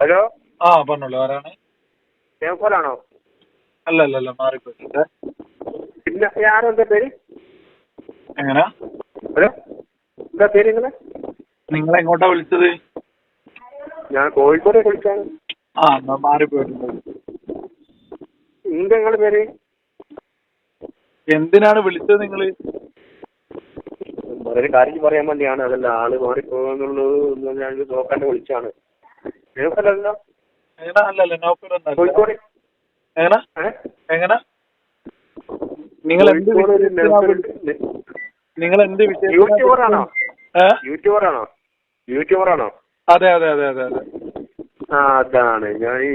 Hello? ആ പറഞ്ഞോളൂ ആരാണ്? തേക്കോലാണോ അല്ല അല്ല അല്ല മാറിപ്പോയി പേര്? എങ്ങനെ? ഹലോ? എന്താ പേര് നിങ്ങളെ? നിങ്ങൾ എങ്ങോട്ടാ വിളിച്ചത്? ഞാൻ കോഴിക്കോട് വിളിച്ചാണ്. ആ എന്നാ മാറിപ്പോയിട്ടുണ്ട് എന്താ നിങ്ങളുടെ പേര്? എന്തിനാണ് വിളിച്ചത് നിങ്ങൾ? ഒരു കാര്യം പറയാൻ വേണ്ടിയാണ്. അതല്ല ആൾ മാറിപ്പോകാന്നുള്ളത് നോക്കാണ്ട് വിളിച്ചാണ്. എങ്ങനെ അല്ല അല്ല നോക്കലൊന്നല്ല കോഴിക്കോട്. എങ്ങനെ? എങ്ങനെ? നിങ്ങൾ എന്ത് നിങ്ങൾ എന്ത് യൂട്യൂബറാണോ? യൂട്യൂബറാണോ? യൂട്യൂബറാണോ? അതെ അതെ അതെ അതെ അതെ. ആ അതാണ്. ഞാൻ ഈ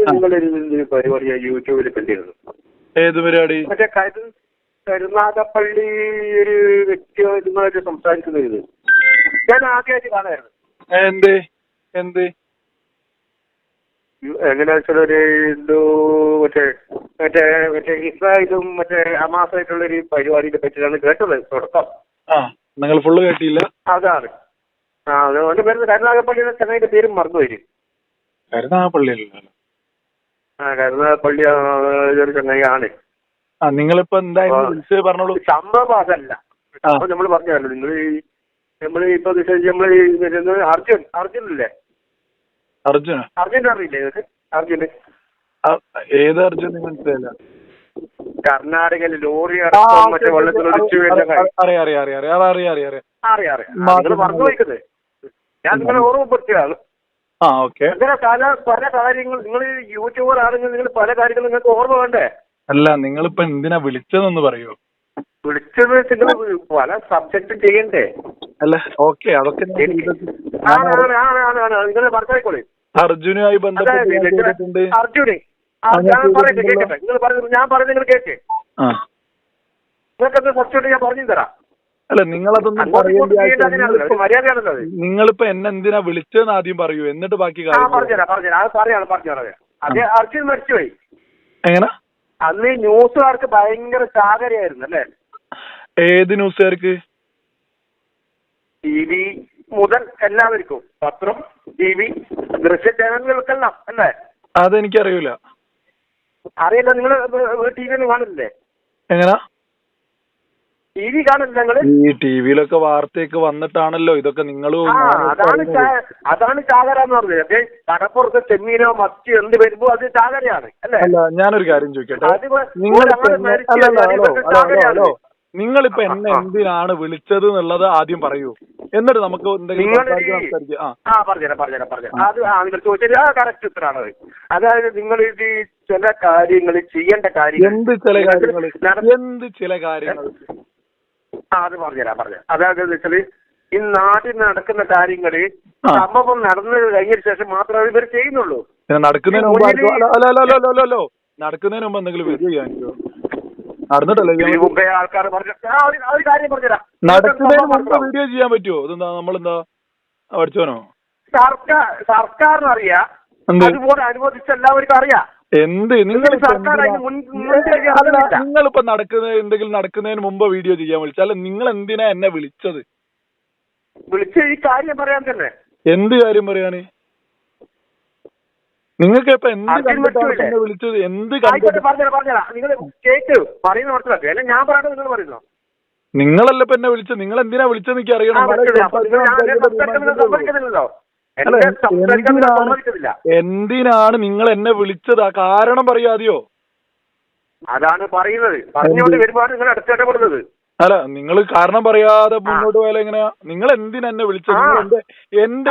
നിങ്ങളൊരു പരിപാടി ഞാൻ യൂട്യൂബിൽ കണ്ടിരുന്നു. ഏത് പരിപാടി? മറ്റേ കരു കരുനാഗപ്പള്ളി ഒരു വ്യക്തി നിങ്ങളായിട്ട് സംസാരിക്കുന്നത് ഇത്. ഞാൻ ആദ്യമായിട്ട് കാണായിരുന്നു എന്ത്? എന്ത്? എങ്ങനെയാ വെച്ചാൽ ഒരു ഹിന്ദു മറ്റേ മറ്റേ മറ്റേ ഇസ്രായേലും മറ്റേ ഹമാസായിട്ടുള്ള ഒരു പരിപാടിയെ പറ്റിയാണ് കേട്ടത് തുടക്കം. നിങ്ങൾ ഫുള്ള് കേട്ടില്ല? അതാണ്. ആ അതുകൊണ്ട് പേര് കരുനാഗപ്പള്ളി എന്ന ചെന്നൈന്റെ പേരും മറന്നുപോയി വരും ആ കരുനാഗപ്പള്ളി ആ, ഒരു ചെന്നൈ ആണ് ആ നിങ്ങളിപ്പോ എന്തായാലും പറഞ്ഞോളൂ. സംഭവം അതല്ല. നമ്മൾ പറഞ്ഞല്ലോ. നിങ്ങൾ നമ്മൾ ഇപ്പൊ നമ്മൾ അർജുൻ അർജുൻ അല്ലേ അർജുന? അർജുന അറിയില്ലേ അർജുന അർജുൻ ഏത് അർജുൻ മനസ്സിലായില്ല? കർണാടകയിലെ ലോറി അടക്കം മറ്റേ കാര്യം. അറിയാം അറിയാം അറിയാം അറിയാം. അറിയാം അറിയാം. അറിയാം അറിയാം. പറഞ്ഞു വയ്ക്കുന്നത് ഞാൻ നിങ്ങളെ ഓർമ്മപ്പെടുത്തിയതാണ്. ആ ഓക്കെ. അങ്ങനെ പല പല കാര്യങ്ങൾ നിങ്ങൾ യൂട്യൂബർ ആണെങ്കിൽ നിങ്ങൾ പല കാര്യങ്ങളും നിങ്ങൾക്ക് ഓർമ്മ വേണ്ടേ? അല്ല നിങ്ങളിപ്പോ എന്തിനാ വിളിച്ചതെന്ന് പറയൂ? വിളിച്ചത് പല സബ്ജക്ട് ചെയ്യണ്ടേ? അല്ല ഓക്കെ അതൊക്കെ അർജുനുമായി ബന്ധപ്പെട്ട് അർജുനെ നിങ്ങൾ ഞാൻ പറഞ്ഞു നിങ്ങൾ കേട്ടേ ഞാൻ പറഞ്ഞു അല്ല നിങ്ങളതൊന്നും പറയേണ്ട നിങ്ങളിപ്പോ എന്നെ എന്തിനാ വിളിച്ചതെന്ന് ആദ്യം പറയൂ. എന്നിട്ട് ബാക്കി കാര്യം അതെ അർജുൻ മരിച്ചുപോയി. എങ്ങനെ? അന്ന് ന്യൂസുകാർക്ക് ഭയങ്കര ചാകരയായിരുന്നു അല്ലേ? ഏത് ന്യൂസുകാർക്ക്? ടി വി മുതൽ എല്ലാവർക്കും. പത്രം ടി വി ദൃശ്യ ചാനലുകൾക്കെല്ലാം അല്ലേ? അതെനിക്കറിയൂല. അറിയില്ല നിങ്ങൾ ടി വി ഒന്നും കാണില്ലേ എങ്ങനെ? ടി വി കാണില്ല നിങ്ങൾ? ഈ ടിവിയിലൊക്കെ വാർത്തയൊക്കെ വന്നിട്ടാണല്ലോ ഇതൊക്കെ നിങ്ങൾ ആ അതാണ് ചാ- അതാണ് ചാകര എന്ന് പറഞ്ഞത്. അതെ കടപ്പുറത്ത് ചെമ്മീനോ മത്തി എന്ത് വരുമ്പോ അത് ചാകരയാണ് അല്ലേ? അല്ല ഞാനൊരു കാര്യം ചോദിക്കട്ടെ. അത് ഇപ്പൊ നിങ്ങളിപ്പോ ഒരാൾ മരിച്ചു അല്ല, അല്ല, കഴിഞ്ഞാൽ ഹലോ, ഇതൊക്കെ ഹലോ, ഹലോ, ചാകരയാണ്. ഹലോ. നിങ്ങൾ ഇപ്പൊ എന്നെ എന്തിനാണ് വിളിച്ചത് എന്നുള്ളത് ആദ്യം പറയൂ. എന്നിട്ട് നമുക്ക് എന്തെങ്കിലും അതായത് നിങ്ങൾ ഇത് ചില കാര്യങ്ങൾ ചെയ്യേണ്ട കാര്യങ്ങൾ എന്ത് ചില കാര്യങ്ങൾ? എന്ത് ചില കാര്യങ്ങൾ? ആ അത് പറഞ്ഞുതരാം പറഞ്ഞുതരാം. അതായത് വെച്ചാൽ ഈ നാട്ടിൽ നടക്കുന്ന കാര്യങ്ങൾ സംഭവം നടന്നു കഴിഞ്ഞ ശേഷം മാത്രമേ ഇവർ ചെയ്യുന്നുള്ളൂ. നടക്കുന്നതിന് മുമ്പ് നടക്കുന്നതിന് മുമ്പ് എന്തെങ്കിലും വിജയിക്കാനോ ആൾക്കാർ നടക്കുന്നതിന് വീഡിയോ ചെയ്യാൻ പറ്റുമോ ഇതെന്താ നമ്മളെന്താ പഠിച്ചോനോ സർക്കാർ സർക്കാരിനറിയാം? അതുപോലെ അനുവദിച്ച എല്ലാവർക്കും അറിയാം. എന്ത്? നിങ്ങൾ. നിങ്ങളിപ്പോ നടക്കുന്ന എന്തെങ്കിലും നടക്കുന്നതിന് മുമ്പ് വീഡിയോ ചെയ്യാൻ വിളിച്ചാൽ നിങ്ങൾ എന്തിനാ എന്നെ വിളിച്ചത്? വിളിച്ച ഈ കാര്യം പറയാൻ തന്നെ. എന്ത് കാര്യം പറയാന്? നിങ്ങൾക്ക് ഇപ്പൊ എന്ത് വിളിച്ചത്? എന്ത് ഞാൻ നിങ്ങൾ നിങ്ങളല്ല ഇപ്പൊ എന്നെ വിളിച്ചത്? നിങ്ങൾ എന്തിനാ വിളിച്ചത് എനിക്ക് അറിയണം. എന്തിനാണ് നിങ്ങൾ എന്നെ വിളിച്ചത്? ആ കാരണം പറയാതെയോ? അതാണ് പറയുന്നത്. പറഞ്ഞുകൊണ്ട് വരുമ്പോൾ നിങ്ങൾ അടുത്തിടപെടുന്നത് അല്ല നിങ്ങൾ കാരണം പറയാതെ മുന്നോട്ട് പോയാലും എങ്ങനെയാ? നിങ്ങൾ എന്തിനാ എന്നെ വിളിച്ചത്? എന്റെ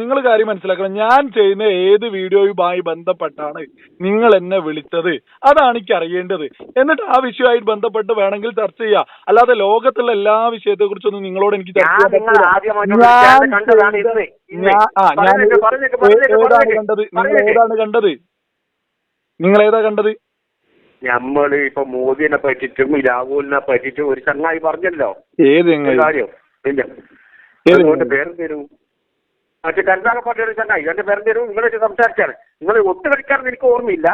നിങ്ങൾ കാര്യം മനസ്സിലാക്കണം. ഞാൻ ചെയ്യുന്ന ഏത് വീഡിയോയുമായി ബന്ധപ്പെട്ടാണ് നിങ്ങൾ എന്നെ വിളിച്ചത്? അതാണ് എനിക്ക് അറിയേണ്ടത് എന്നിട്ട് ആ വിഷയമായിട്ട് ബന്ധപ്പെട്ട് വേണമെങ്കിൽ ചർച്ച ചെയ്യാം. അല്ലാതെ ലോകത്തുള്ള എല്ലാ വിഷയത്തെ കുറിച്ചൊന്നും നിങ്ങളോട് എനിക്ക് ചർച്ച ഞാൻ കണ്ടത്? നിങ്ങൾ ഏതാണ് കണ്ടത്? നിങ്ങൾ ഏതാ കണ്ടത്? നമ്മൾ ഇപ്പൊ മോദിനെ പറ്റിയിട്ടും ഈ രാഹുലിനെ പറ്റിയിട്ടും ഒരു ചങ്ങായി പറഞ്ഞല്ലോ. ഏത് ഒരു ചങ്ങായി? കാര്യം. ഇല്ല. ഏത് അതുകൊണ്ട് ചങ്ങായി? പേരും തരൂ മറ്റേ കരുതാകപ്പെട്ട ഒരു ചങ്ങായി. എന്റെ പേരും തരൂ നിങ്ങൾ സംസാരിച്ചാണ് നിങ്ങൾ ഒത്തുകളിക്കാരെന്ന് എനിക്ക് ഓർമ്മയില്ല.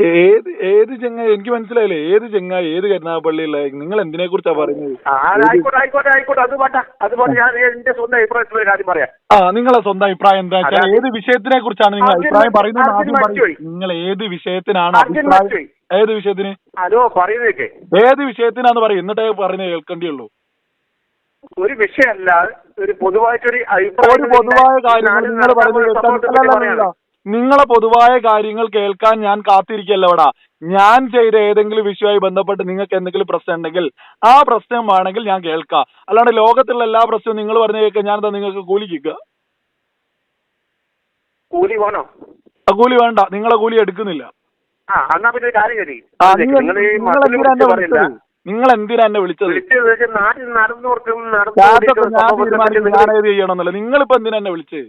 ഏത് ഏത് ചെങ്ങായി? എനിക്ക് മനസ്സിലായില്ലേ. ഏത് ചെങ്ങായി? ഏത് കരുനാഗപ്പള്ളിയില്ല നിങ്ങൾ എന്തിനെ കുറിച്ചാ പറയുന്നത്? ആ, ആയിക്കോട്ടെ ആയിക്കോട്ടെ ആയിക്കോട്ടെ. അത് വേണ്ട. അത് ഞാൻ എന്റെ സ്വന്തം അഭിപ്രായത്തിലുള്ള കാര്യം പറയാം. ആ നിങ്ങളെ സ്വന്തം അഭിപ്രായം എന്താ വെച്ചാൽ ഏത് വിഷയത്തിനെ കുറിച്ചാണ് നിങ്ങൾ അഭിപ്രായം പറയുന്നത്. നിങ്ങൾ ഏത് വിഷയത്തിനാണ് അഭിപ്രായം. ഏത് വിഷയത്തിന്? ഹലോ പറയുന്നേക്കെ ഏത് വിഷയത്തിനാന്ന് പറയും. എന്നിട്ടേ പറയുന്നത് കേൾക്കേണ്ടിയുള്ളൂ. ഒരു വിഷയമല്ല. ഒരു പൊതുവായിട്ടൊരു ഒരു പൊതുവായ കാര്യങ്ങൾ നിങ്ങൾ പറയുന്നത് കേൾക്കാൻ. നിങ്ങളെ പൊതുവായ കാര്യങ്ങൾ കേൾക്കാൻ ഞാൻ കാത്തിരിക്കല്ല ഇവിടെ ഞാൻ ചെയ്ത ഏതെങ്കിലും വിഷയവുമായി ബന്ധപ്പെട്ട് നിങ്ങൾക്ക് എന്തെങ്കിലും പ്രശ്നം ഉണ്ടെങ്കിൽ ആ പ്രശ്നമാണെങ്കിൽ ഞാൻ കേൾക്കാം. അല്ലാണ്ട് ലോകത്തുള്ള എല്ലാ പ്രശ്നവും നിങ്ങൾ പറഞ്ഞു കേൾക്കാൻ ഞാൻ എന്താ നിങ്ങൾക്ക് കൂലി കിക്കുക കൂലി വേണോ? കൂലി വേണ്ട. നിങ്ങളെ കൂലി എടുക്കുന്നില്ല. ആ എന്നാ പിന്നെ ഒരു കാര്യം ശരി നിങ്ങൾ നിങ്ങൾ ഈ എന്തിനാ എന്നെ വിളിച്ച് പറയില്ല വിളിച്ചത്? നിങ്ങൾ എന്തിനാ എന്നെ ഞാൻ ചെയ്യണമെന്നല്ല നിങ്ങളിപ്പോ എന്തിനാ എന്നെ വിളിച്ചത്?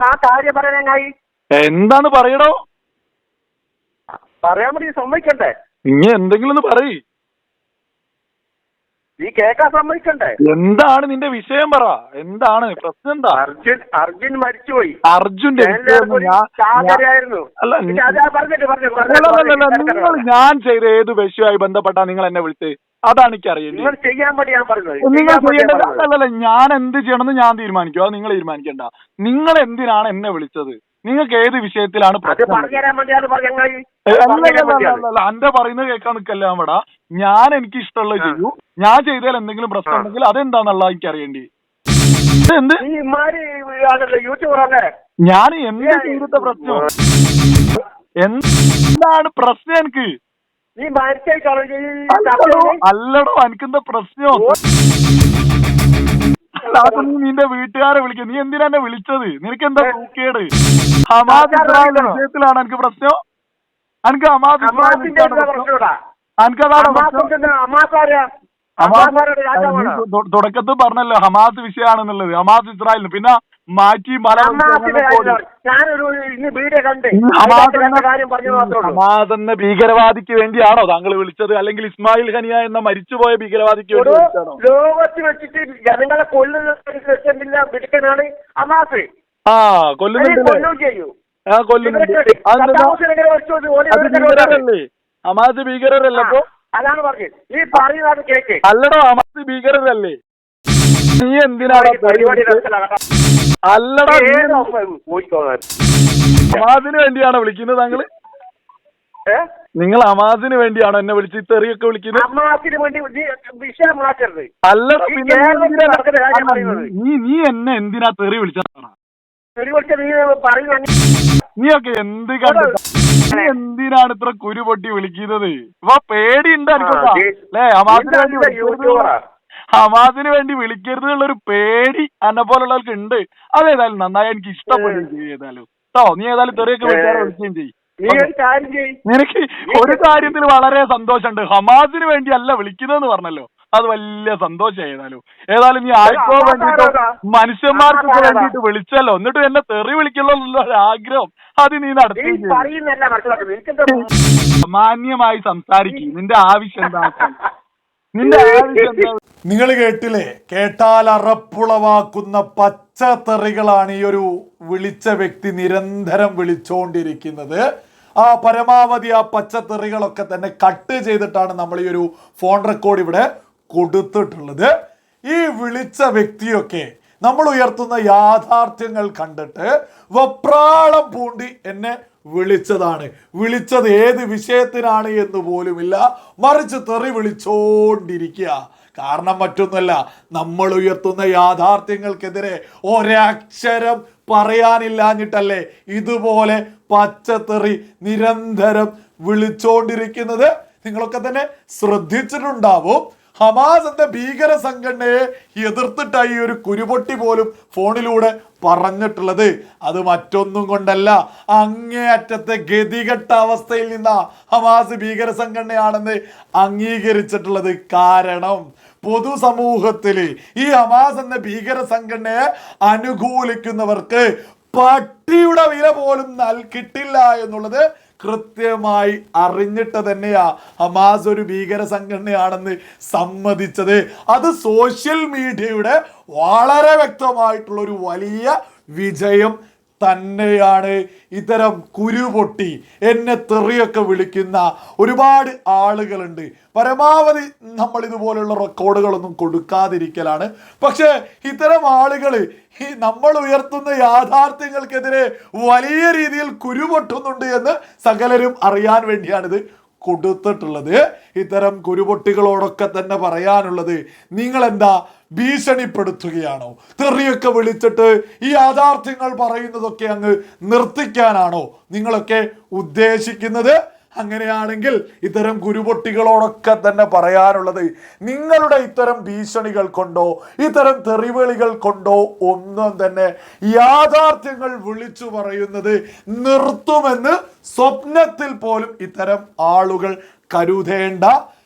ആ കാര്യം പറയാനായി എന്താന്ന് പറയണോ? പറയാൻ വേണ്ടി സമ്മതിക്കണ്ടേ? ഇനി എന്തെങ്കിലും ഒന്ന് പറയ്. നീ കേൾക്കാൻ സമ്മതിക്കണ്ടേ? എന്താണ് നിന്റെ വിഷയം പറ. എന്താണ്? പ്രശ്നം എന്താ? അർജുൻ അർജുൻ മരിച്ചുപോയി. അർജുന്റെ നിങ്ങൾ ഞാൻ ചെയ്ത ഏത് വിഷയമായി ബന്ധപ്പെട്ടാ നിങ്ങൾ എന്നെ വിളിച്ച് അതാണ് എനിക്ക് അറിയേണ്ടത്. നിങ്ങൾ ചെയ്യാൻ വേണ്ടി ഞാൻ പറഞ്ഞത്. നിങ്ങൾ ചെയ്യാൻ വേണ്ടി ഞാൻ ചെയ്യേണ്ടത് അല്ലല്ല ഞാൻ എന്ത് ചെയ്യണമെന്ന് ഞാൻ തീരുമാനിക്കും. അത് നിങ്ങൾ തീരുമാനിക്കണ്ട. നിങ്ങൾ എന്തിനാണ് എന്നെ വിളിച്ചത്? നിങ്ങൾക്ക് ഏത് വിഷയത്തിലാണ് എന്റെ പറയുന്നത് കേൾക്കാൻ നിൽക്കല്ല അവിടെ ഞാൻ എനിക്ക് ഇഷ്ടമുള്ള ചെയ്യൂ. ഞാൻ ചെയ്താൽ എന്തെങ്കിലും പ്രശ്നം. ഉണ്ടെങ്കിൽ അതെന്താന്നുള്ള എനിക്ക് അറിയേണ്ടി. എന്ത് ഞാൻ എന്ത് ചെയ്തിട്ട പ്രശ്നം? എന്താണ് പ്രശ്നം എനിക്ക്? അല്ലടോ എനിക്കെന്താ പ്രശ്നം? നീ നിന്റെ വീട്ടുകാരെ വിളിക്ക. നീ എന്തിനാ എന്നെ വിളിച്ചത്? നിനക്ക് എന്താ തൂക്കേട് ഹമാസ് ഇസ്രായേൽ വിഷയത്തിലാണ് എനിക്ക് പ്രശ്നം. എനിക്ക് ഹമാസ് ഇസ്രായേൽ എനിക്കതാണ് പ്രശ്നം ഹമാസ് തുടക്കത്തിൽ പറഞ്ഞല്ലോ ഹമാസ് വിഷയമാണെന്നുള്ളത്. ഹമാസ് ഇസ്രായേലിന്. പിന്നെ മാറ്റി മല ഹമാസ് എന്ന ഭീകരവാദിക്ക് വേണ്ടിയാണോ താങ്കൾ വിളിച്ചത്? അല്ലെങ്കിൽ ഇസ്മായിൽ ഖനിയ എന്ന മരിച്ചുപോയ ഭീകരവാദിക്ക് വേണ്ടി ലോകത്ത് വെച്ചിട്ട് ജനങ്ങളെ കൊല്ലുന്ന മിടുക്കനാണ് അമാസ് ആ കൊല്ലുന്നുണ്ട് ആ കൊല്ലുന്നുണ്ട്. ഹമാസ് ഭീകരരല്ല അപ്പൊ? അതാണ് പറഞ്ഞത്. നീ പറയുന്നത് കേക്ക്. അല്ലടോ ഹമാസ് ഭീകരരല്ലേ? നീ എന്തിനാണ് പരിപാടി. അല്ലടാ. ഹമാസിന് വേണ്ടിയാണോ വിളിക്കുന്നത് താങ്കൾ? നിങ്ങൾ അമാസിന് വേണ്ടിയാണോ എന്നെ വിളിച്ച് തെറിയൊക്കെ വിളിക്കുന്നത്? അമാസിന് വേണ്ടി വിഷയം മാറ്റരുത്. അല്ലടാ പിന്നെ അല്ല, നീ നീ എന്നെ എന്തിനാ തെറി വിളിച്ചതാണ് ഒരു പക്ഷെ നീ പറയുന്ന നീയൊക്കെ എന്ത് കണ്ടിട്ടാ നീ എന്തിനാണ് ഇത്ര കുരു പൊട്ടി വിളിക്കുന്നത്? ഇപ്പൊ പേടിയുണ്ട് അല്ലേ ഹമാസിന് വേണ്ടി? ഹമാസിന് വേണ്ടി വിളിക്കരുത് എന്നുള്ളൊരു പേടി എന്നെ പോലുള്ളവർക്ക് ഉണ്ട്. അതേതായാലും നന്നായി എനിക്ക് ഇഷ്ടപ്പെടുകയും ചെയ്താലും കേട്ടോ നീ ഏതായാലും തെറിയൊക്കെ വിളിക്കാതെ ഏ. വിളിക്കുകയും ചെയ്യും. നിനക്ക് ഒരു കാര്യത്തിൽ വളരെ സന്തോഷമുണ്ട്. ഹമാസിന് വേണ്ടി അല്ല വിളിക്കുന്നതെന്ന് പറഞ്ഞല്ലോ. അത് വലിയ സന്തോഷം ഏതായാലും. ഏതായാലും നീ ആർക്കോ വേണ്ടിട്ട്? മനുഷ്യന്മാർക്കൊക്കെ വേണ്ടിട്ട് വിളിച്ചല്ലോ. എന്നിട്ട് എന്നെ തെറി വിളിക്കല്ലോ എന്നുള്ള ആഗ്രഹം. അത് നീ നടത്തി മാന്യമായി സംസാരിക്കും. നിന്റെ ആവശ്യം എന്താ നിന്റെ ആവശ്യം എന്താ നിങ്ങൾ കേട്ടില്ലേ? കേട്ടാൽ അറപ്പുളവാക്കുന്ന പച്ചത്തെറികളാണ് ഈ ഒരു വിളിച്ച വ്യക്തി നിരന്തരം വിളിച്ചുകൊണ്ടിരിക്കുന്നത് ആ പരമാവധി ആ പച്ചത്തെറികളൊക്കെ തന്നെ കട്ട് ചെയ്തിട്ടാണ് നമ്മൾ ഈ ഒരു ഫോൺ റെക്കോർഡ് ഇവിടെ കൊടുത്തിട്ടുള്ളത്. ഈ വിളിച്ച വ്യക്തിയൊക്കെ നമ്മൾ ഉയർത്തുന്ന യാഥാർത്ഥ്യങ്ങൾ കണ്ടിട്ട് വപ്രാളം പൂണ്ടി എന്നെ വിളിച്ചതാണ്. വിളിച്ചത് ഏത് വിഷയത്തിനാണ് എന്ന് പോലുമില്ല. മറിച്ച് തെറി വിളിച്ചോണ്ടിരിക്കുക. കാരണം മറ്റൊന്നുമല്ല നമ്മൾ ഉയർത്തുന്ന യാഥാർത്ഥ്യങ്ങൾക്കെതിരെ ഒരക്ഷരം പറയാനില്ലാഞ്ഞിട്ടല്ലേ ഇതുപോലെ പച്ചത്തെറി നിരന്തരം വിളിച്ചോണ്ടിരിക്കുന്നത്? നിങ്ങളൊക്കെ തന്നെ ശ്രദ്ധിച്ചിട്ടുണ്ടാവും. ഹമാസ് എന്ന ഭീകര സംഘടനയെ എതിർത്തിട്ടായി ഒരു കുരുപൊട്ടി പോലും ഫോണിലൂടെ പറഞ്ഞിട്ടുള്ളത്. അത് മറ്റൊന്നും കൊണ്ടല്ല. അങ്ങേയറ്റത്തെ ഗതികെട്ട അവസ്ഥയിൽ നിന്ന ഹമാസ് ഭീകര സംഘടനയാണെന്ന് അംഗീകരിച്ചിട്ടുള്ളത്. കാരണം പൊതുസമൂഹത്തിൽ ഈ ഹമാസ് എന്ന ഭീകര സംഘടനയെ അനുകൂലിക്കുന്നവർക്ക് പട്ടിയുടെ വില പോലും നൽ കിട്ടില്ല എന്നുള്ളത് കൃത്യമായി അറിഞ്ഞിട്ട് തന്നെയാ ഹമാസ് ഒരു ഭീകര സംഘടനയാണെന്ന് സമ്മതിച്ചത്. അത് സോഷ്യൽ മീഡിയയുടെ വളരെ വ്യക്തമായിട്ടുള്ള ഒരു വലിയ വിജയം തന്നെയാണ് ഇത്തരം കുരുപൊട്ടി എന്നെ തെറിയൊക്കെ വിളിക്കുന്ന ഒരുപാട് ആളുകളുണ്ട്. പരമാവധി നമ്മൾ ഇതുപോലുള്ള റെക്കോർഡുകളൊന്നും കൊടുക്കാതിരിക്കലാണ്. പക്ഷേ ഇത്തരം ആളുകൾ ഈ നമ്മൾ ഉയർത്തുന്ന യാഥാർത്ഥ്യങ്ങൾക്കെതിരെ വലിയ രീതിയിൽ കുരുപൊട്ടുന്നുണ്ട് എന്ന് സകലരും അറിയാൻ വേണ്ടിയാണിത്. കൊടുത്തിട്ടുള്ളത്. ഇത്തരം കുരുപൊട്ടികളോടൊക്കെ തന്നെ പറയാനുള്ളത് നിങ്ങൾ എന്താ ഭീഷണിപ്പെടുത്തുകയാണോ? തെറിയൊക്കെ വിളിച്ചിട്ട് ഈ യാഥാർത്ഥ്യങ്ങൾ പറയുന്നതൊക്കെ അങ്ങ് നിർത്തിക്കാനാണോ നിങ്ങളൊക്കെ ഉദ്ദേശിക്കുന്നത്? അങ്ങനെയാണെങ്കിൽ ഇത്തരം ഗുരുപൊട്ടികളോടൊക്കെ തന്നെ പറയാനുള്ളത് നിങ്ങളുടെ ഇത്തരം ഭീഷണികൾ കൊണ്ടോ ഇത്തരം തെറിവിളികൾ കൊണ്ടോ ഒന്നും തന്നെ യാഥാർത്ഥ്യങ്ങൾ വിളിച്ചു പറയുന്നത് നിർത്തുമെന്ന് സ്വപ്നത്തിൽ പോലും ഇത്തരം ആളുകൾ കരുതേണ്ട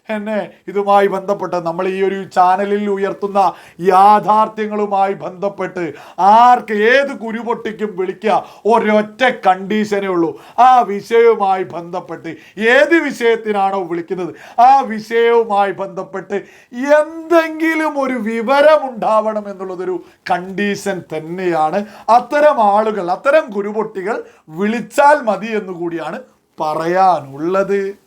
എന്നെ ഇതുമായി ബന്ധപ്പെട്ട് നമ്മൾ ഈ ഒരു ചാനലിൽ ഉയർത്തുന്ന യാഥാർത്ഥ്യങ്ങളുമായി ബന്ധപ്പെട്ട് ആർക്ക് ഏത് കുരുപൊട്ടിക്കും വിളിക്കുക ഒരൊറ്റ കണ്ടീഷനേ ഉള്ളൂ. ആ വിഷയവുമായി ബന്ധപ്പെട്ട് ഏത് വിഷയത്തിനാണോ വിളിക്കുന്നത്? ആ വിഷയവുമായി ബന്ധപ്പെട്ട് എന്തെങ്കിലും ഒരു വിവരമുണ്ടാവണം എന്നുള്ളതൊരു കണ്ടീഷൻ തന്നെയാണ്. അത്തരം ആളുകൾ അത്തരം കുരുപൊട്ടികൾ വിളിച്ചാൽ മതി എന്നുകൂടിയാണ് പറയാനുള്ളത്.